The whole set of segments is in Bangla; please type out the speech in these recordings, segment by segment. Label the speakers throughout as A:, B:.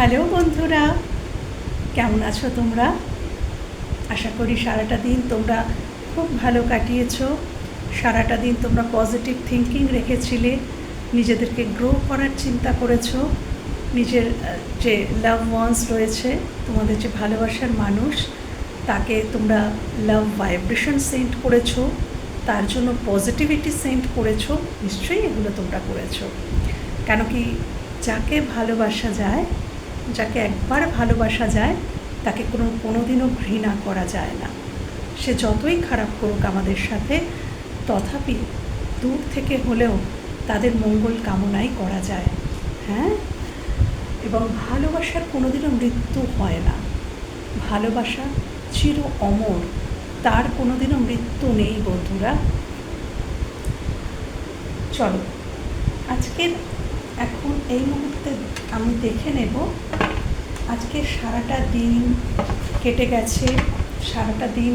A: হ্যালো বন্ধুরা, কেমন আছো তোমরা? আশা করি সারাটা দিন তোমরা খুব ভালো কাটিয়েছো। সারাটা দিন তোমরা পজিটিভ থিঙ্কিং রেখেছিলে, নিজেদেরকে গ্রো করার চিন্তা করেছ, নিজের যে লাভ ওয়ান্স রয়েছে, তোমাদের যে ভালোবাসার মানুষ, তাকে তোমরা লাভ ভাইব্রেশন সেন্ড করেছ, তার জন্য পজিটিভিটি সেন্ড করেছ, নিশ্চয়ই এগুলো তোমরা করেছ। কেন কি যাকে ভালোবাসা যায় যাকে একবার ভালোবাসা যায়, তাকে কোনো কোনো দিনও ঘৃণা করা যায় না। সে যতই খারাপ করুক আমাদের সাথে, তথাপি দূর থেকে হলেও তাদের মঙ্গল কামনাই করা যায়। হ্যাঁ? এবং ভালোবাসার কোনোদিনও মৃত্যু হয় না। ভালোবাসা চির অমর, তার কোনোদিনও মৃত্যু নেই বন্ধুরা। চলো, আজকের এখন এই মুহূর্তে আমি দেখে নেব আজকে সারাটা দিন কেটে গেছে, সারাটা দিন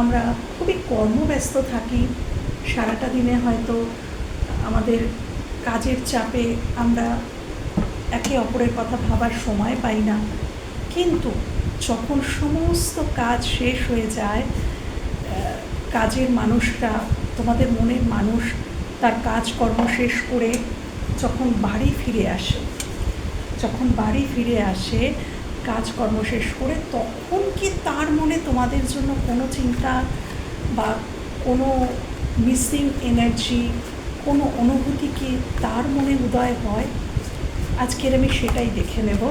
A: আমরা খুবই কর্মব্যস্ত থাকি। সারাটা দিনে হয়তো আমাদের কাজের চাপে আমরা একে অপরের কথা ভাবার সময় পাই না। কিন্তু যখন সমস্ত কাজ শেষ হয়ে যায় কাজের মানুষরা, তোমাদের মনের মানুষ তার কাজকর্ম শেষ করে যখন বাড়ি ফিরে আসে যখন বাড়ি ফিরে আসে, কাজকর্ম শেষ করে, তখন কি তার মনে তোমাদের জন্য কোনো চিন্তা বা কোনো মিসিং এনার্জি কোনো অনুভূতি কি তার মনে উদয় হয়? আজকের আমি সেটাই দেখে নেব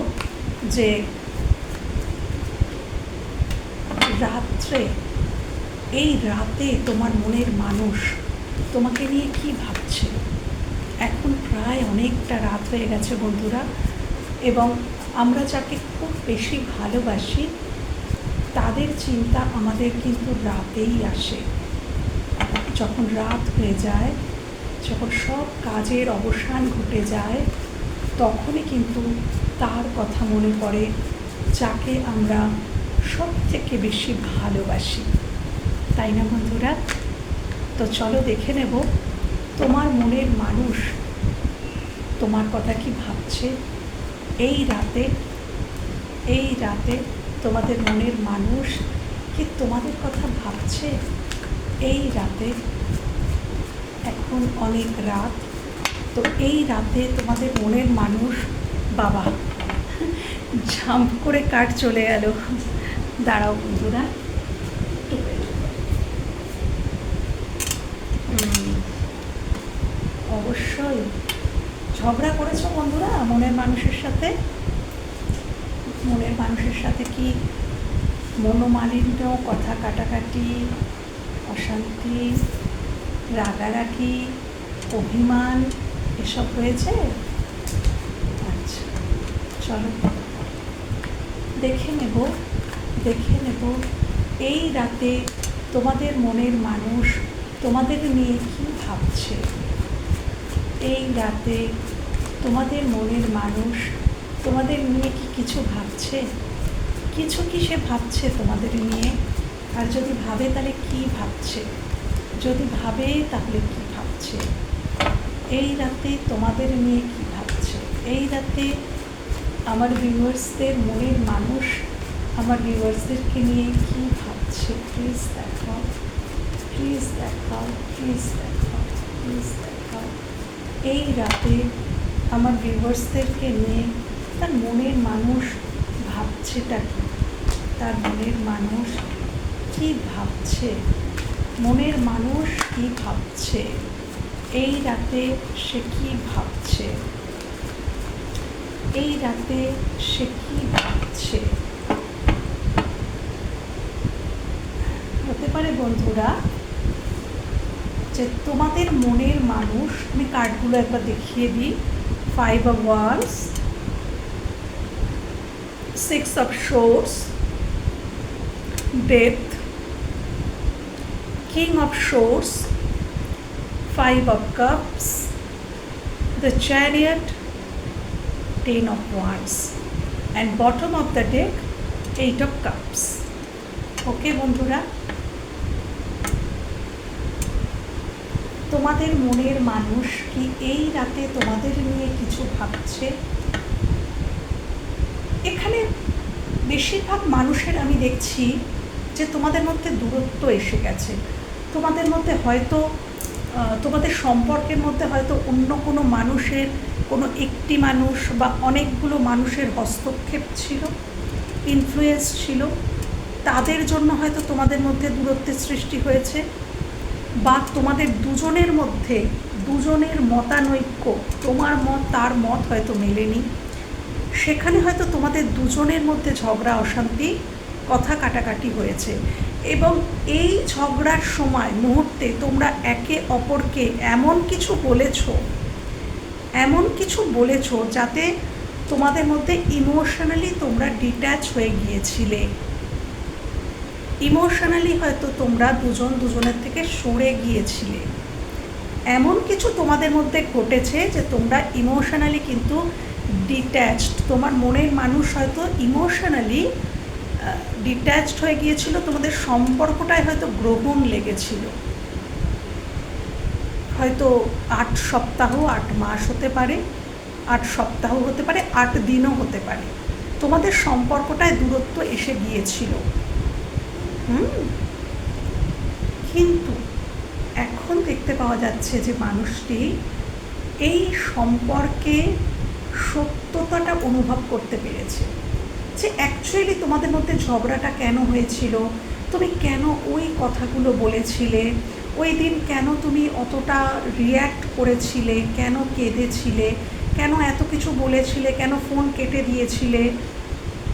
A: যে রাত্রে, এই রাতে তোমার মনের মানুষ তোমাকে নিয়ে কি ভাবছে? এখন প্রায় অনেকটা রাত হয়ে গেছে বন্ধুরা। এবং আমরা যাকে খুব বেশি ভালোবাসি, তাদের চিন্তা আমাদের কিন্তু রাতেই আসে। যখন রাত হয়ে যায়, যখন সব কাজের অবসান ঘটে যায়, তখনই কিন্তু তার কথা মনে পড়ে, যাকে আমরা সব থেকে বেশি ভালোবাসি। তাই না বন্ধুরা? তো চলো দেখে নেব, তোমার মনের মানুষ তোমার কথা কি ভাবছে? এই রাতে এই রাতে তোমাদের মনের মানুষ কি তোমাদের কথা ভাবছে? এই রাতে, এখন অনেক রাত, তো এই রাতে তোমাদের মনের মানুষ বাবা। ঝাম্প করে কাঠ চলে গেল। দাঁড়াও বন্ধুরা। অবশ্যই ঝগড়া করেছ বন্ধুরা? মনের মানুষের সাথে? মনের মানুষের সাথে কি মনোমালিন্য কথা কাটাকাটি, অশান্তি, রাগারাগি, অভিমান, এসব হয়েছে? আচ্ছা চলো। দেখে নেব দেখে নেব। এই রাতে তোমাদের মনের মানুষ তোমাদের নিয়ে কি ভাবছে? এই রাতে তোমাদের মনের মানুষ, তোমাদের নিয়ে কি কিছু ভাবছে? কিছু কি সে ভাবছে তোমাদের নিয়ে? আর যদি ভাবে তাহলে কি ভাবছে? যদি ভাবে তাহলে কি ভাবছে? এই রাতে তোমাদের নিয়ে কি ভাবছে? এই রাতে আমার ভিউয়ার্সদের মনের মানুষ, আমার ভিউয়ার্সদেরকে নিয়ে কি ভাবছে? প্লিজ দেখাও প্লিজ দেখাও প্লিজ দেখাও প্লিজ দেখাও। এই রাতে আমার ভিউয়ার্সদেরকে নিয়ে তার মনের মানুষ ভাবছেটা কি? তার মনের মানুষ কি ভাবছে? মনের মানুষ কি ভাবছে? এই রাতে সে কি ভাবছে? এই রাতে সে কি ভাবছে? হতে পারে বন্ধুরা যে তোমাদের মনের মানুষ, আমি কার্ডগুলো একবার দেখিয়ে দিই। five of wands six of swords death king of swords five of cups the chariot ten of wands and bottom of the deck eight of cups okay বন্ধুরা তোমাদের মনের মানুষ কি এই রাতে তোমাদের নিয়ে কিছু ভাবছে? এখানে বেশিরভাগ মানুষের আমি দেখছি যে তোমাদের মধ্যে দূরত্ব এসে গেছে। তোমাদের মধ্যে হয়তো তোমাদের সম্পর্কের মধ্যে হয়তো অন্য কোনো মানুষের, কোনো একটি মানুষ বা অনেকগুলো মানুষের হস্তক্ষেপ ছিল ইনফ্লুয়েন্স ছিল। তাদের জন্য হয়তো তোমাদের মধ্যে দূরত্বের সৃষ্টি হয়েছে। বা তোমাদের দুজনের মধ্যে, দুজনের মতানৈক্য, তোমার মত, তার মত হয়তো মেলেনি। সেখানে হয়তো তোমাদের দুজনের মধ্যে ঝগড়া, অশান্তি, কথা কাটাকাটি হয়েছে। এবং এই ঝগড়ার সময়, মুহূর্তে তোমরা একে অপরকে এমন কিছু বলেছ, এমন কিছু বলেছ যাতে তোমাদের মধ্যে ইমোশনালি তোমরা ডিট্যাচ হয়ে গিয়েছিলে। ইমোশনালি হয়তো তোমরা দুজন দুজনের থেকে সরে গিয়েছিলে। এমন কিছু তোমাদের মধ্যে ঘটেছে যে তোমরা ইমোশনালি কিন্তু ডিট্যাচড তোমার মনের মানুষ হয়তো ইমোশনালি ডিট্যাচড হয়ে গিয়েছিল, তোমাদের সম্পর্কটায় হয়তো গ্রহণ লেগেছিল। হয়তো আট সপ্তাহ, আট মাস হতে পারে, আট সপ্তাহ হতে পারে, আট দিনও হতে পারে। তোমাদের সম্পর্কটায় দূরত্ব এসে গিয়েছিল। হুম। কিন্তু এখন দেখতে পাওয়া যাচ্ছে যে মানুষটি এই সম্পর্কে সত্যতাটা অনুভব করতে পেরেছে। যে অ্যাকচুয়ালি তোমাদের মধ্যে ঝগড়াটা কেন হয়েছিল? তুমি কেন ওই কথাগুলো বলেছিলে? ওই দিন কেন তুমি অতটা রিয়্যাক্ট করেছিলে? কেন কেঁদেছিলে? কেন এত কিছু বলেছিলে? কেন ফোন কেটে দিয়েছিলে?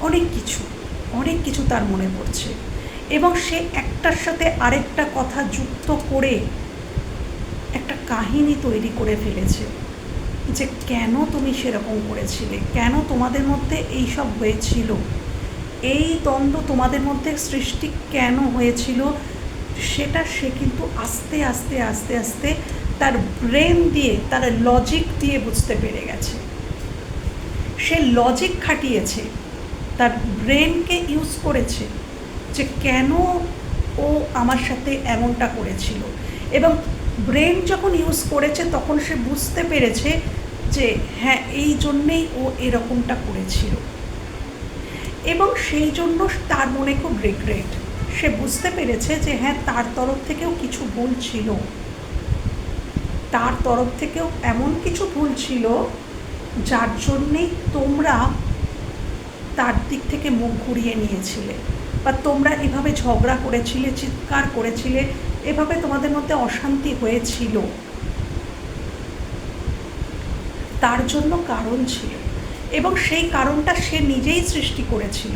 A: অনেক কিছু অনেক কিছু তার মনে পড়ছে। এবং সে একটার সাথে আরেকটা কথা যুক্ত করে একটা কাহিনী তৈরি করে ফেলেছে যে কেন তুমি সেরকম করেছিলে? কেন তোমাদের মধ্যে এই সব হয়েছিল? এই দ্বন্দ্ব তোমাদের মধ্যে সৃষ্টি কেন হয়েছিল? সেটা সে কিন্তু আস্তে আস্তে আস্তে আস্তে তার ব্রেন দিয়ে, তার লজিক দিয়ে বুঝতে পেরে গেছে। সে লজিক খাটিয়েছে, তার ব্রেনকে ইউজ করেছে। যে কেন ও আমার সাথে এমনটা করেছিল। এবং ব্রেন যখন ইউজ করেছে, তখন সে বুঝতে পেরেছে যে হ্যাঁ এই জন্যেই ও এরকমটা করেছিল। এবং সেই জন্য তার মনে খুব রিগ্রেট সে বুঝতে পেরেছে যে হ্যাঁ তার তরফ থেকেও কিছু ভুল ছিল। তার তরফ থেকেও এমন কিছু ভুল ছিল যার জন্যেই তোমরা তার দিক থেকে মুখ ঘুরিয়ে নিয়েছিলে। বা তোমরা এভাবে ঝগড়া করেছিলে, চিৎকার করেছিলে, এভাবে তোমাদের মধ্যে অশান্তি হয়েছিল। তার জন্য কারণ ছিল এবং সেই কারণটা সে নিজেই সৃষ্টি করেছিল।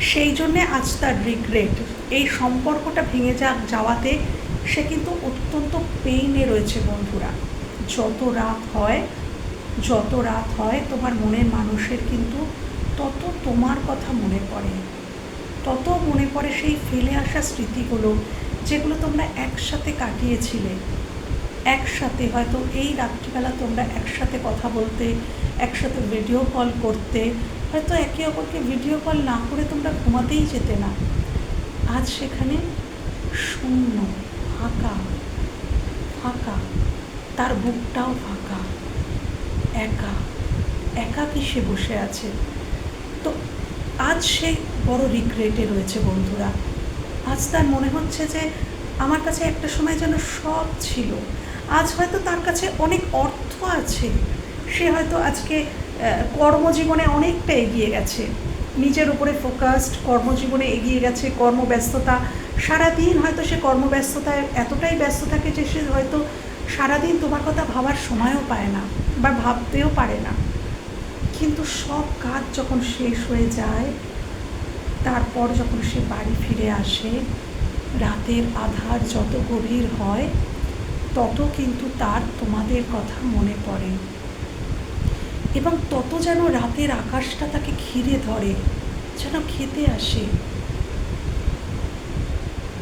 A: সেই জন্যে আজ তার রিগ্রেট এই সম্পর্কটা ভেঙে যা যাওয়াতে সে কিন্তু অত্যন্ত পেইনে রয়েছে বন্ধুরা। যত রাত হয়, যত রাত হয়, তোমার মনের মানুষের কিন্তু তত তোমার কথা মনে পড়ে। তত মনে পড়ে সেই ফেলে আসা স্মৃতিগুলো যেগুলো তোমরা একসাথে কাটিয়েছিলে। একসাথে হয়তো এই রাত্রিবেলা তোমরা একসাথে কথা বলতে, একসাথে ভিডিও কল করতে, হয়তো একে অপরকে ভিডিও কল না করে তোমরা ঘুমাতেই যেতে না। আজ সেখানে শূন্য, ফাঁকা ফাঁকা, তার বুকটাও ফাঁকা, একা একা সে বসে আছে? তো আজ সে বড় রিগ্রেটে রয়েছে বন্ধুরা। আজ তার মনে হচ্ছে যে আমার কাছে একটা সময় যেন সব ছিল। আজ হয়তো তার কাছে অনেক অর্থ আছে। সে হয়তো আজকে কর্মজীবনে অনেকটা এগিয়ে গেছে। নিজের উপরে ফোকাসড কর্মজীবনে এগিয়ে গেছে, কর্মব্যস্ততা। সারাদিন হয়তো সে কর্মব্যস্ততায়, এতটাই ব্যস্ত থাকে যে সে হয়তো সারাদিন তোমার কথা ভাবার সময়ও পায় না বা ভাবতেও পারে না। কিন্তু সব কাজ যখন শেষ হয়ে যায়, তারপর যখন সে বাড়ি ফিরে আসে, রাতের আধার যত গভীর হয়, তত কিন্তু তার তোমাদের কথা মনে পড়ে। এবং তত যেন রাতের আকাশটা তাকে ঘিরে ধরে, যেন খেতে আসে।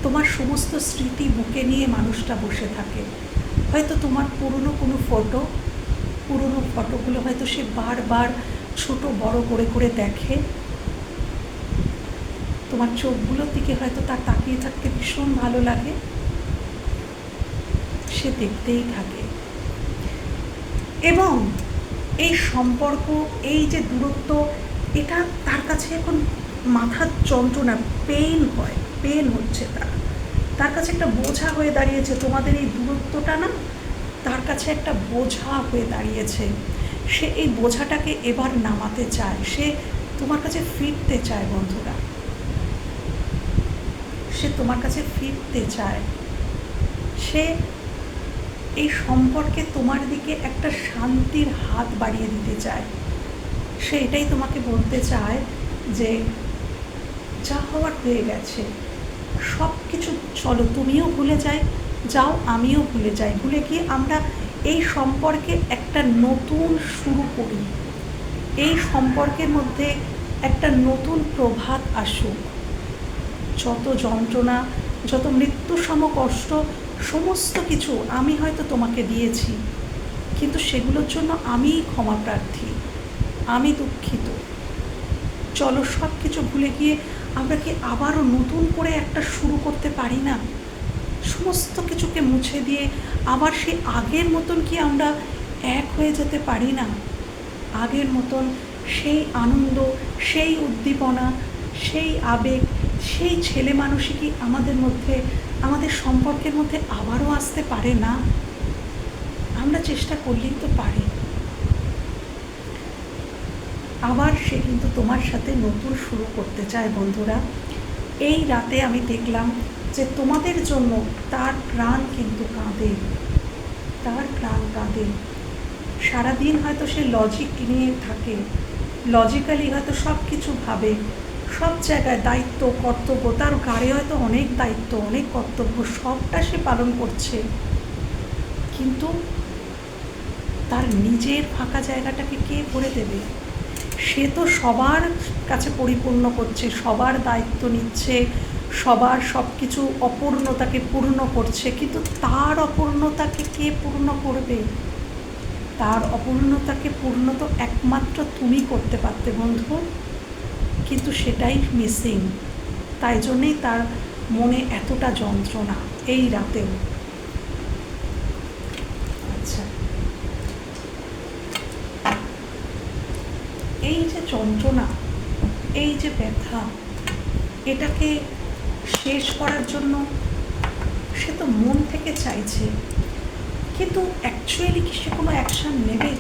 A: তোমার সমস্ত স্মৃতি বুকে নিয়ে মানুষটা বসে থাকে। হয়তো তোমার পুরনো কোনো ফটো পুরনো ফটোগুলো হয়তো সে বারবার ছোট, বড় করে করে দেখে। তোমার চোখগুলোর দিকে হয়তো তার তাকিয়ে থাকতে ভীষণ ভালো লাগে। সে দেখতেই থাকে। এবং এই সম্পর্ক, এই যে দূরত্ব, এটা তার কাছে এখন মাথার যন্ত্রণা পেইন হয় পেন হচ্ছে তার। তার কাছে একটা বোঝা হয়ে দাঁড়িয়েছে, তোমাদের এই দূরত্বটা না তার কাছে একটা বোঝা হয়ে দাঁড়িয়েছে। সে এই বোঝাটাকে এবার নামাতে চায়। সে তোমার কাছে ফিরতে চায়, বন্ধুরা। সে তোমার কাছে ফিরতে চায়। সে এই সম্পর্কে তোমার দিকে একটা শান্তির হাত বাড়িয়ে দিতে চায়। সে এটাই তোমাকে বলতে চায় যে, যা হওয়ার হয়ে গেছে। সব কিছু চলো, তুমিও ভুলে যাই। যাও, আমিও ভুলে যাই। ভুলে গিয়ে আমরা এই সম্পর্কে একটা নতুন শুরু করি। এই সম্পর্কের মধ্যে একটা নতুন প্রভাত আসুক। যত যন্ত্রণা, যত মৃত্যুসম কষ্ট, সমস্ত কিছু আমি হয়তো তোমাকে দিয়েছি। কিন্তু সেগুলোর জন্য আমিই ক্ষমা প্রার্থী। আমি দুঃখিত। চলো সব কিছু ভুলে গিয়ে আমরা কি আবারও নতুন করে একটা শুরু করতে পারি না? সমস্ত কিছুকে মুছে দিয়ে আবার সে আগের মতন কি আমরা এক হয়ে যেতে পারি না? আগের মতন সেই আনন্দ, সেই উদ্দীপনা, সেই আবেগ, সেই ছেলে মানুষই কি আমাদের মধ্যে, আমাদের সম্পর্কের মধ্যে আবারও আসতে পারে না? আমরা চেষ্টা করলেই তো পারি। আবার সে কিন্তু তোমার সাথে নতুন শুরু করতে চায় বন্ধুরা। এই রাতে আমি দেখলাম যে তোমাদের জন্য তার প্রাণ কিন্তু কাঁদে। তার প্রাণ কাঁদে। সারাদিন হয়তো সে লজিক নিয়ে থাকে। লজিক্যালি হয়তো সব কিছু ভাবে। সব জায়গায় দায়িত্ব, কর্তব্য, তার গাড়ি হয়তো অনেক দায়িত্ব, অনেক কর্তব্য, সবটা সে পালন করছে। কিন্তু তার নিজের ফাঁকা জায়গাটাকে কে ভরে দেবে? সে তো সবার কাছে পরিপূর্ণ করছে, সবার দায়িত্ব নিচ্ছে সবার সব কিছু অপূর্ণতাকে পূর্ণ করছে, কিন্তু তার অপূর্ণতাকে কে পূর্ণ করবে? তার অপূর্ণতাকে পূর্ণ তো একমাত্র তুমি করতে পারতে বন্ধু, কিন্তু সেটাই মিসিং তাই জন্যেই তার মনে এতটা যন্ত্রণা এই রাতেও। আচ্ছা। এই যে যন্ত্রণা, এই যে ব্যথা, এটাকে শেষ করার জন্য সে তো মন থেকে চাইছে, কিন্তু অ্যাকচুয়ালি কি সে কোনো অ্যাকশান নেবে?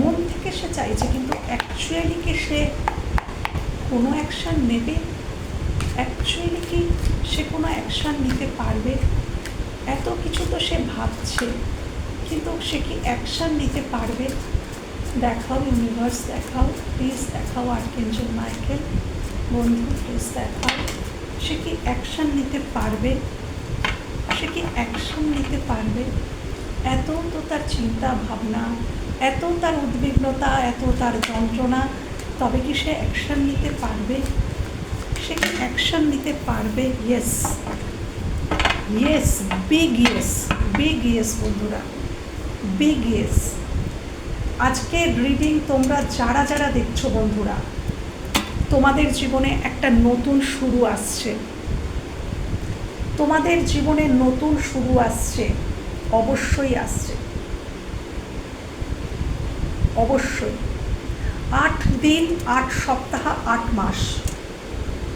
A: মন থেকে সে চাইছে, কিন্তু অ্যাকচুয়ালি কি সে কোনো অ্যাকশান নেবে? অ্যাকচুয়ালি কি সে কোনো অ্যাকশান নিতে পারবে? এত কিছু তো সে ভাবছে, কিন্তু সে কি অ্যাকশান নিতে পারবে? দেখাও ইউনিভার্স দেখাও প্লিজ দেখাও আর্কেঞ্জেল মাইকেল। বন্ধু প্লিজ দেখাও। সে কি অ্যাকশান নিতে পারবে? সে কি অ্যাকশন নিতে পারবে? এত তো তার চিন্তা ভাবনা, এত তার উদ্বিগ্নতা, এত তার যন্ত্রণা, তবে কি সে অ্যাকশন নিতে পারবে? সে কি অ্যাকশন নিতে পারবে? Yes yes big yes big yes বন্ধুরা. বিগ ইয়েস আজকের রিডিং তোমরা যারা যারা দেখছ, বন্ধুরা তোমাদের জীবনে একটা নতুন শুরু আসছে। তোমাদের জীবনে নতুন শুরু আসছে। অবশ্যই আসছে। অবশ্যই। আট দিন, আট সপ্তাহ, আট মাস।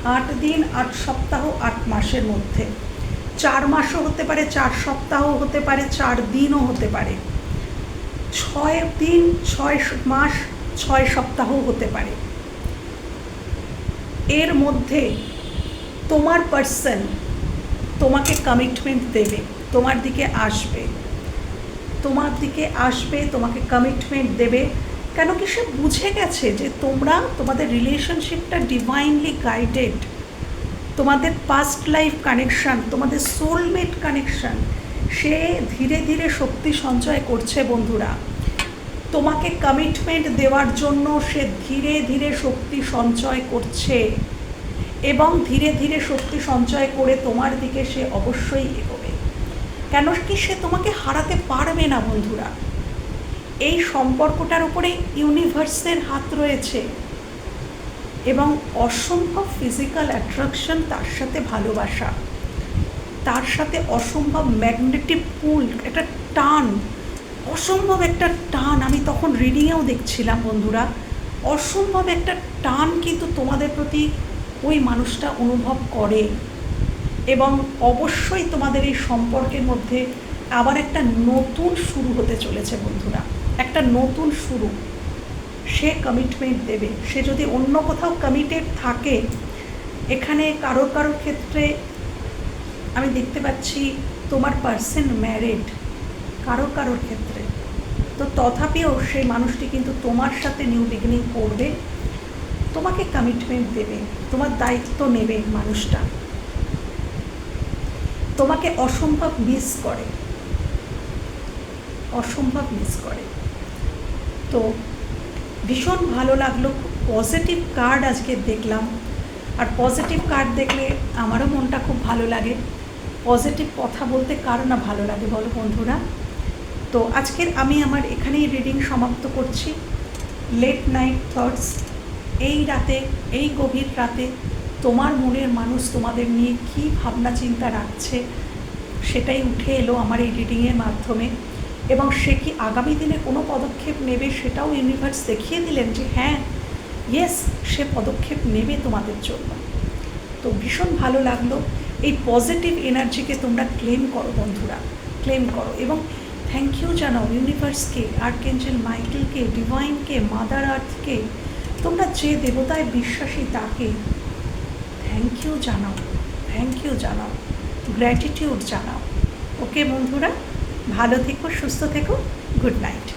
A: আট দিন, আট সপ্তাহ, আট মাসের মধ্যে। চার মাসও হতে পারে, চার সপ্তাহ হতে পারে, চার দিনও হতে পারে। ছয় দিন, ছয় মাস, ছয় সপ্তাহ হতে পারে। এর মধ্যে তোমার পার্সন তোমাকে কমিটমেন্ট দেবে, তোমার দিকে আসবে। তোমার দিকে আসবে, তোমাকে কমিটমেন্ট দেবে। কেন কি সে বুঝে গেছে যে তোমরা তোমাদের রিলেশনশিপটা ডিভাইনলি গাইডেড তোমাদের পাস্ট লাইফ কানেকশান তোমাদের সোলমেট কানেকশান সে ধীরে ধীরে শক্তি সঞ্চয় করছে বন্ধুরা। তোমাকে কমিটমেন্ট দেওয়ার জন্য সে ধীরে ধীরে শক্তি সঞ্চয় করছে এবং ধীরে ধীরে শক্তি সঞ্চয় করে তোমার দিকে সে অবশ্যই এগোবে। কেন কি সে তোমাকে হারাতে পারবে না বন্ধুরা? এই সম্পর্কটার উপরে ইউনিভার্সের হাত রয়েছে এবং অসম্ভব ফিজিক্যাল অ্যাট্রাকশন তার সাথে ভালোবাসা, তার সাথে অসম্ভব ম্যাগনেটিক পুল একটা টান অসম্ভব একটা টান, আমি তখন রিডিংয়েও দেখছিলাম বন্ধুরা। অসম্ভব একটা টান কিন্তু তোমাদের প্রতি ওই মানুষটা অনুভব করে। এবং অবশ্যই তোমাদের এই সম্পর্কের মধ্যে আবার একটা নতুন শুরু হতে চলেছে বন্ধুরা। একটা নতুন শুরু। সে কমিটমেন্ট দেবে। সে যদি অন্য কোথাও কমিটেড থাকে, এখানে কারোর কারোর ক্ষেত্রে আমি দেখতে পাচ্ছি তোমার পার্সন ম্যারেড কারও কারোর ক্ষেত্রে তো তথাপিও সেই মানুষটি কিন্তু তোমার সাথে নিউ বিগিনিং করবে। তোমাকে কমিটমেন্ট দেবে, তোমার দায়িত্ব নেবে মানুষটা। তোমাকে অসম্ভব মিস করে। অসম্ভব মিস করে। তো ভীষণ ভালো লাগল পজিটিভ কার্ড আজকে দেখলাম। আর পজিটিভ কার্ড দেখলে আমারও মনটা খুব ভালো লাগে। পজিটিভ কথা বলতে কারও না ভালো লাগে বলো বন্ধুরা? তো আজকের আমি আমার এখানেই রিডিং সমাপ্ত করছি। লেট নাইট থটস এই রাতে, এই গভীর রাতে তোমার মনের মানুষ তোমাদের নিয়ে কী ভাবনা চিন্তা রাখছে সেটাই উঠে এলো আমার এই রিডিংয়ের মাধ্যমে। এবং সে কি আগামী দিনে কোনো পদক্ষেপ নেবে সেটাও ইউনিভার্স দেখিয়ে দিলেন যে হ্যাঁ ইয়েস সে পদক্ষেপ নেবে তোমাদের জন্য। তো ভীষণ ভালো লাগল। এই পজিটিভ এনার্জিকে তোমরা ক্লেম করো বন্ধুরা ক্লেম করো। এবং থ্যাংক ইউ জানাও ইউনিভার্সকে আর্কেঞ্জেল মাইকেলকে ডিভাইনকে মাদার আর্থকে তোমরা যে দেবতায় বিশ্বাসী তাকে থ্যাংক ইউ জানাও থ্যাংক ইউ জানাও গ্র্যাটিটিউড জানাও। ওকে বন্ধুরা, ভালো থেকো, সুস্থ থেকো গুড নাইট